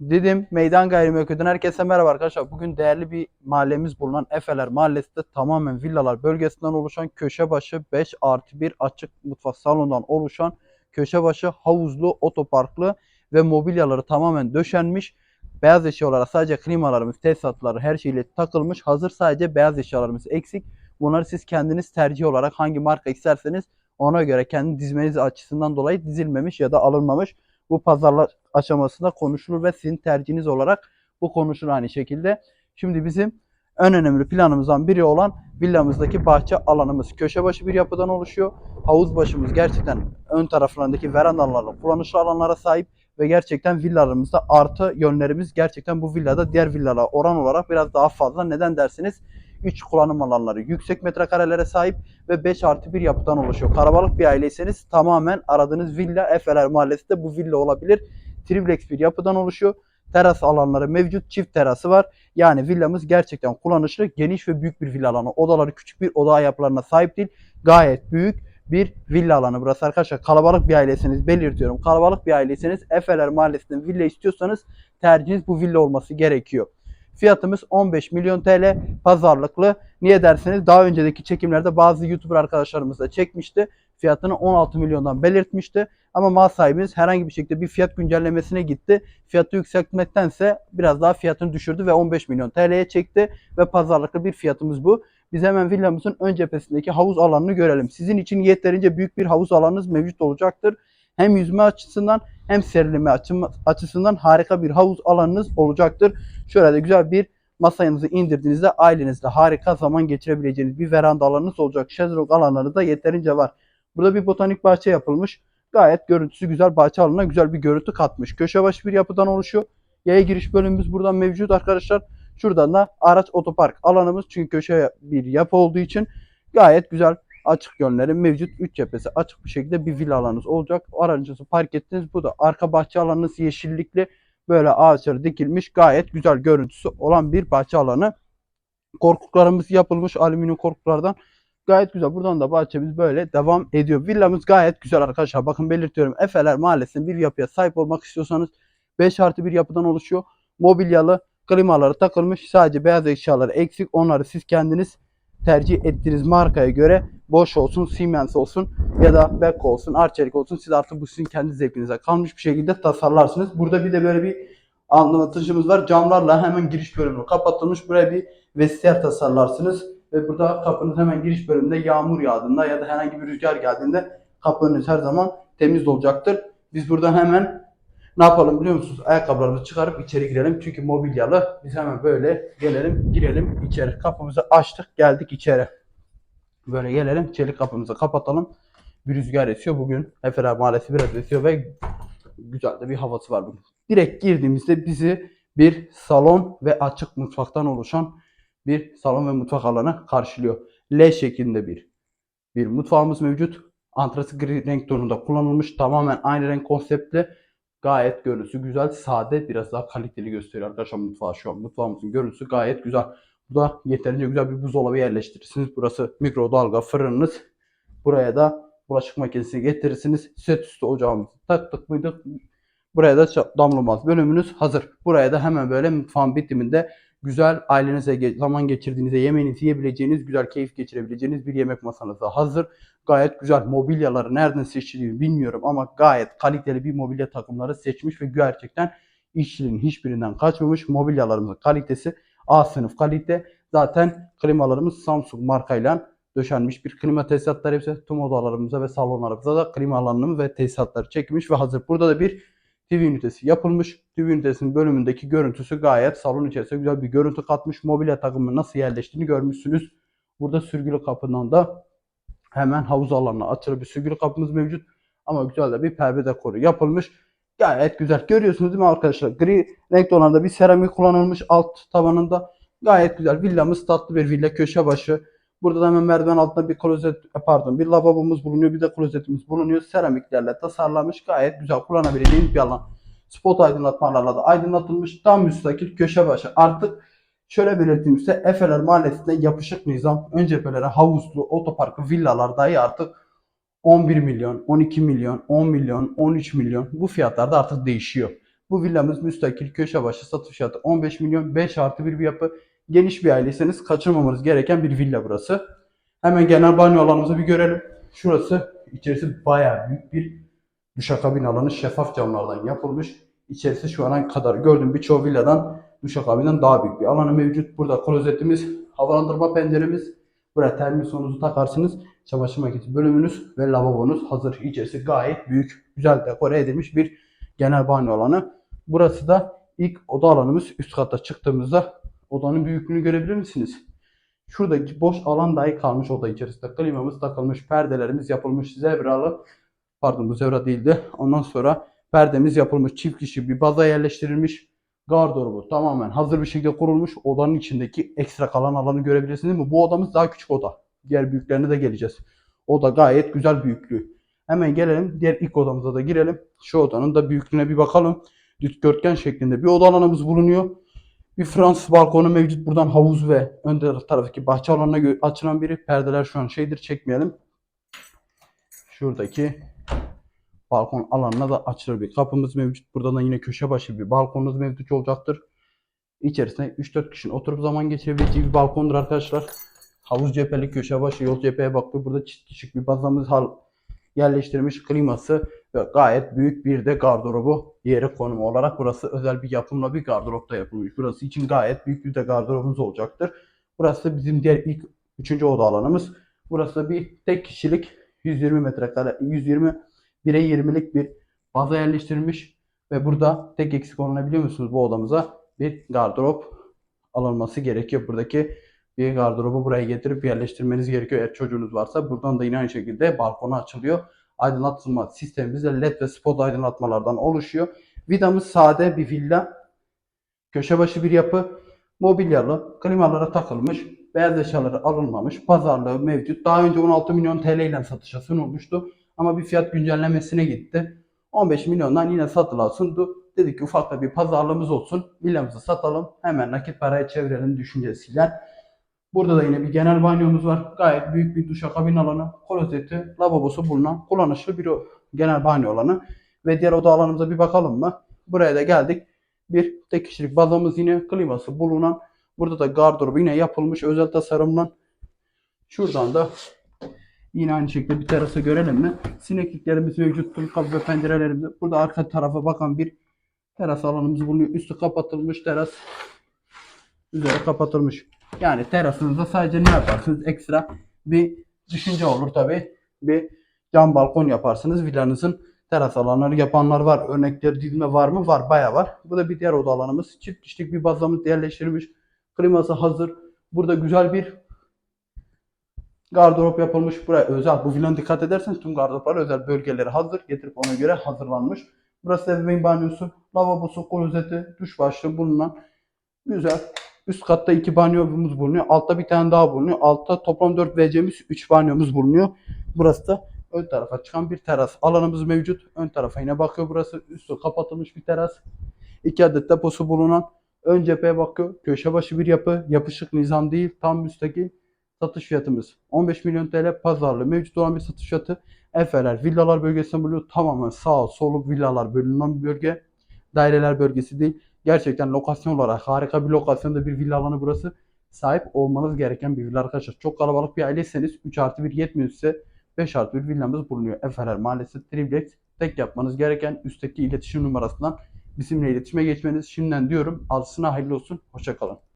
Dedim Meydan Gayrimenkul'den herkese merhaba arkadaşlar. Bugün değerli bir mahallemiz bulunan Efeler Mahallesi'nde tamamen villalar bölgesinden oluşan köşe başı 5 artı 1 açık mutfak salonundan oluşan köşe başı havuzlu, otoparklı ve mobilyaları tamamen döşenmiş. Beyaz eşyalara sadece klimalarımız, tesisatları her şeyle takılmış. Hazır sadece beyaz eşyalarımız eksik. Bunları siz kendiniz tercih olarak hangi marka isterseniz ona göre kendi dizmeniz açısından dolayı dizilmemiş ya da alınmamış bu pazarlar aşamasında konuşulur ve sizin tercihiniz olarak bu konuşulur aynı şekilde. Şimdi bizim en önemli planımızdan biri olan villamızdaki bahçe alanımız. Köşe başı bir yapıdan oluşuyor. Havuz başımız gerçekten ön taraflarındaki verandalarla kullanışlı alanlara sahip ve gerçekten villalarımızda artı yönlerimiz gerçekten bu villada diğer villalara oran olarak biraz daha fazla. Neden dersiniz? 3 kullanım alanları yüksek metrekarelere sahip ve 5 artı 1 yapıdan oluşuyor. Karabalık bir aileyseniz tamamen aradığınız villa Efeler Mahallesi'nde bu villa olabilir. Triplex bir yapıdan oluşuyor. Teras alanları mevcut. Çift terası var. Yani villamız gerçekten kullanışlı, geniş ve büyük bir villa alanı. Odaları küçük bir oda yapılarına sahip değil. Gayet büyük bir villa alanı burası arkadaşlar. Kalabalık bir ailesiniz belirtiyorum. Kalabalık bir ailesiniz Efeler Mahallesi'nden villa istiyorsanız tercihiniz bu villa olması gerekiyor. Fiyatımız 15 milyon TL pazarlıklı. Niye derseniz daha önceki çekimlerde bazı YouTuber arkadaşlarımız da çekmişti. Fiyatını 16 milyondan belirtmişti. Ama mal sahibimiz herhangi bir şekilde bir fiyat güncellemesine gitti. Fiyatı yükseltmektense biraz daha fiyatını düşürdü ve 15 milyon TL'ye çekti. Ve pazarlıklı bir fiyatımız bu. Biz hemen villamızın ön cephesindeki havuz alanını görelim. Sizin için yeterince büyük bir havuz alanınız mevcut olacaktır. Hem yüzme açısından hem serinleme açı- açısından harika bir havuz alanınız olacaktır. Şöyle de güzel bir masanızı indirdiğinizde ailenizle harika zaman geçirebileceğiniz bir veranda alanınız olacak. Şezlong alanları da yeterince var. Burada bir botanik bahçe yapılmış. Gayet görüntüsü güzel bahçe alanına güzel bir görüntü katmış. Köşe başı bir yapıdan oluşuyor. Yaya giriş bölümümüz buradan mevcut arkadaşlar. Şuradan da araç otopark alanımız çünkü köşe bir yapı olduğu için gayet güzel açık yönleri mevcut. Üç cephesi açık bir şekilde bir villa alanınız olacak. Aracınızı park ettiniz. Bu da arka bahçe alanınız yeşillikli böyle ağaçları dikilmiş gayet güzel görüntüsü olan bir bahçe alanı. Korkuluklarımız yapılmış alüminyum korkuluklardan. Gayet güzel. Buradan da bahçemiz böyle devam ediyor. Villamız gayet güzel arkadaşlar. Bakın belirtiyorum. Efeler Mahallesi'nin bir yapıya sahip olmak istiyorsanız 5 artı bir yapıdan oluşuyor. Mobilyalı klimaları takılmış. Sadece beyaz eşyaları eksik. Onları siz kendiniz tercih ettiğiniz markaya göre Bosch olsun, Siemens olsun ya da Beko olsun, Arçelik olsun. Siz artık bu sizin kendi zevkinize kalmış bir şekilde tasarlarsınız. Burada bir de böyle bir anlatıcımız var. Camlarla hemen giriş bölümü kapatılmış. Buraya bir vestiyer tasarlarsınız. Ve burada kapınız hemen giriş bölümünde yağmur yağdığında ya da herhangi bir rüzgar geldiğinde kapınız her zaman temiz olacaktır. Biz burada hemen ne yapalım biliyor musunuz? Ayakkabılarımızı çıkarıp içeri girelim. Çünkü mobilyalı. Biz hemen böyle gelelim, girelim içeri. Kapımızı açtık, geldik içeri. Böyle gelelim, çelik kapımızı kapatalım. Bir rüzgar esiyor bugün. Efeler Mahallesi biraz esiyor ve güzel de bir havası var bugün. Direkt girdiğimizde bizi bir salon ve açık mutfaktan oluşan bir salon ve mutfak alanı karşılıyor. L şeklinde bir bir mutfağımız mevcut. Antrası gri renk tonunda kullanılmış. Tamamen aynı renk konseptli. Gayet görüntüsü güzel, sade, biraz daha kaliteli gösteriyor arkadaşlar mutfağı şu an. Mutfağımızın görüntüsü gayet güzel. Burada yeterince güzel bir buzdolabı yerleştirirsiniz. Burası mikrodalga fırınınız. Buraya da bulaşık makinesini getirirsiniz. Set üstü ocağımızı taktık mıydık? Buraya da damlamaz bölümünüz hazır. Buraya da hemen böyle mutfağın bitiminde güzel ailenize zaman geçirdiğinizde yemeğinizi yiyebileceğiniz, güzel keyif geçirebileceğiniz bir yemek masanız da hazır. Gayet güzel mobilyaları nereden seçtiğini bilmiyorum ama gayet kaliteli bir mobilya takımları seçmiş ve gerçekten işçiliğin hiçbirinden kaçmamış. Mobilyalarımızın kalitesi A sınıf kalite. Zaten klimalarımız Samsung markayla döşenmiş bir klima tesisatları hepsi tüm odalarımıza ve salonlarımıza da klima alanını ve tesisatları çekilmiş ve hazır. Burada da bir TV ünitesi yapılmış. TV ünitesinin bölümündeki görüntüsü gayet salon içerisinde güzel bir görüntü katmış. Mobilya takımının nasıl yerleştiğini görmüşsünüz. Burada sürgülü kapından da hemen havuz alanına açılı bir sürgülü kapımız mevcut. Ama güzel de bir perde dekoru yapılmış. Gayet güzel. Görüyorsunuz değil mi arkadaşlar? Gri renk tonlarında bir seramik kullanılmış alt tavanında. Gayet güzel. Villamız tatlı bir villa köşe başı. Burada da hemen merdiven altında bir klozet, pardon bir lavabomuz bulunuyor. Bir de klozetimiz bulunuyor. Seramiklerle tasarlanmış. Gayet güzel kullanabileceğiniz bir alan. Spot aydınlatmalarla da aydınlatılmış. Tam müstakil köşe başı. Artık şöyle belirteyim size. Efeler Mahallesi'nde yapışık nizam. Ön cephelere havuzlu, otoparkı, villalar dahi artık 11 milyon, 12 milyon, 10 milyon, 13 milyon bu fiyatlarda artık değişiyor. Bu villamız müstakil köşe başı satış fiyatı 15 milyon 5 artı bir bir yapı. Geniş bir aileyseniz kaçırmamanız gereken bir villa burası. Hemen genel banyo alanımızı bir görelim. Şurası içerisi bayağı büyük bir duşakabin alanı şeffaf camlardan yapılmış. İçerisi şu ana kadar gördüğüm birçok villadan duşakabinden daha büyük bir alanı mevcut. Burada klozetimiz, havalandırma penceremiz. Buraya termosonunuzu takarsınız. Çamaşır makinesi bölümünüz ve lavabonuz hazır. İçerisi gayet büyük, güzel dekore edilmiş bir genel banyo alanı. Burası da ilk oda alanımız. Üst kata çıktığımızda odanın büyüklüğünü görebilir misiniz? Şuradaki boş alan dahi kalmış oda içerisinde. Klimamız takılmış, perdelerimiz yapılmış, zebralı. Pardon bu zebra değildi. Ondan sonra perdemiz yapılmış, çift kişi bir baza yerleştirilmiş. Gardırobu tamamen hazır bir şekilde kurulmuş. Odanın içindeki ekstra kalan alanı görebilirsiniz değil mi? Bu odamız daha küçük oda. Diğer büyüklerine de geleceğiz. Oda gayet güzel büyüklüğü. Hemen gelelim diğer ilk odamıza da girelim. Şu odanın da büyüklüğüne bir bakalım. Dikdörtgen şeklinde bir oda alanımız bulunuyor. Bir Fransız balkonu mevcut. Buradan havuz ve ön taraftaki bahçe alanına açılan biri. Perdeler şu an şeydir çekmeyelim. Şuradaki balkon alanına da açılır bir kapımız mevcut. Burada da yine köşe başı bir balkonumuz mevcut olacaktır. İçerisinde 3-4 kişinin oturup zaman geçirebileceği bir balkondur arkadaşlar. Havuz cepheli köşe başı yol cepheye bakıyor. Burada çift kişilik bir bazamız hal yerleştirilmiş kliması ve gayet büyük bir de gardırobu yeri konumu olarak burası özel bir yapımla bir gardıropta yapılmış. Burası için gayet büyük bir de gardırobumuz olacaktır. Burası bizim diğer ilk üçüncü oda alanımız. Burası bir tek kişilik 120 metrekare 120 1'e 20'lik bir baza yerleştirilmiş ve burada tek eksik olan ne biliyor musunuz bu odamıza bir gardırop alınması gerekiyor. Buradaki bir gardırobu buraya getirip yerleştirmeniz gerekiyor. Eğer çocuğunuz varsa buradan da yine aynı şekilde balkona açılıyor. Aydınlatma sistemimiz de led ve spot aydınlatmalardan oluşuyor. Vidamız sade bir villa. Köşe başı bir yapı. Mobilyalı, klimalara takılmış, beyaz eşyaları alınmamış, pazarlığı mevcut. Daha önce 16 milyon TL ile satışa sunulmuştu. Ama bir fiyat güncellemesine gitti. 15 milyondan yine satıla sundu. Dedik ki ufak da bir pazarlığımız olsun. Villamızı satalım. Hemen nakit paraya çevirelim düşüncesiyle. Burada da yine bir genel banyomuz var. Gayet büyük bir duşakabin alanı, klozeti, lavabosu bulunan kullanışlı bir genel banyo alanı. Ve diğer oda alanımıza bir bakalım mı? Buraya da geldik. Bir tek kişilik bazamız yine kliması bulunan. Burada da gardırobu yine yapılmış özel tasarımla. Şuradan da yine aynı şekilde bir terası görelim mi? Sinekliklerimiz mevcut. Kapı ve pencerelerimiz. Burada arka tarafa bakan bir teras alanımız bulunuyor. Üstü kapatılmış teras. Üzeri kapatılmış. Yani terasınızda sadece ne yaparsınız? Ekstra bir düşünce olur tabi. Bir cam balkon yaparsınız. Villanızın teras alanları yapanlar var. Örnekleri dizme var mı? Var. Baya var. Bu da bir diğer oda alanımız. Çift kişilik bir bazamız yerleştirilmiş. Kliması hazır. Burada güzel bir gardırop yapılmış. Buraya özel. Bu villanın dikkat ederseniz tüm gardıroplar özel bölgeleri hazır. Getirip ona göre hazırlanmış. Burası ebeveyn banyosu, lavabosu, klozeti, duş başlığı bulunan güzel. Üst katta iki banyomuz bulunuyor. Altta bir tane daha bulunuyor. Altta toplam 4 WC'miz 3 banyomuz bulunuyor. Burası da ön tarafa çıkan bir teras. Alanımız mevcut. Ön tarafa yine bakıyor burası. Üstü kapatılmış bir teras. 2 adet deposu bulunan ön cepheye bakıyor. Köşe başı bir yapı. Yapışık nizam değil. Tam müstakil. Satış fiyatımız 15 milyon TL pazarlı mevcut olan bir satış fiyatı. Efeler villalar bölgesinde buluyor. Tamamen sağ solu villalar bölünen bir bölge. Daireler bölgesi değil. Gerçekten lokasyon olarak harika bir lokasyonda bir villa alanı burası. Sahip olmanız gereken bir villa arkadaşlar. Çok kalabalık bir aileyseniz 3 artı 1 yetmiyor size. 5 artı 1 villamız bulunuyor. Efeler Mahallesi Triplex. Tek yapmanız gereken üstteki iletişim numarasından bizimle iletişime geçmeniz. Şimdiden diyorum. Alsına hayırlı olsun. Hoşçakalın.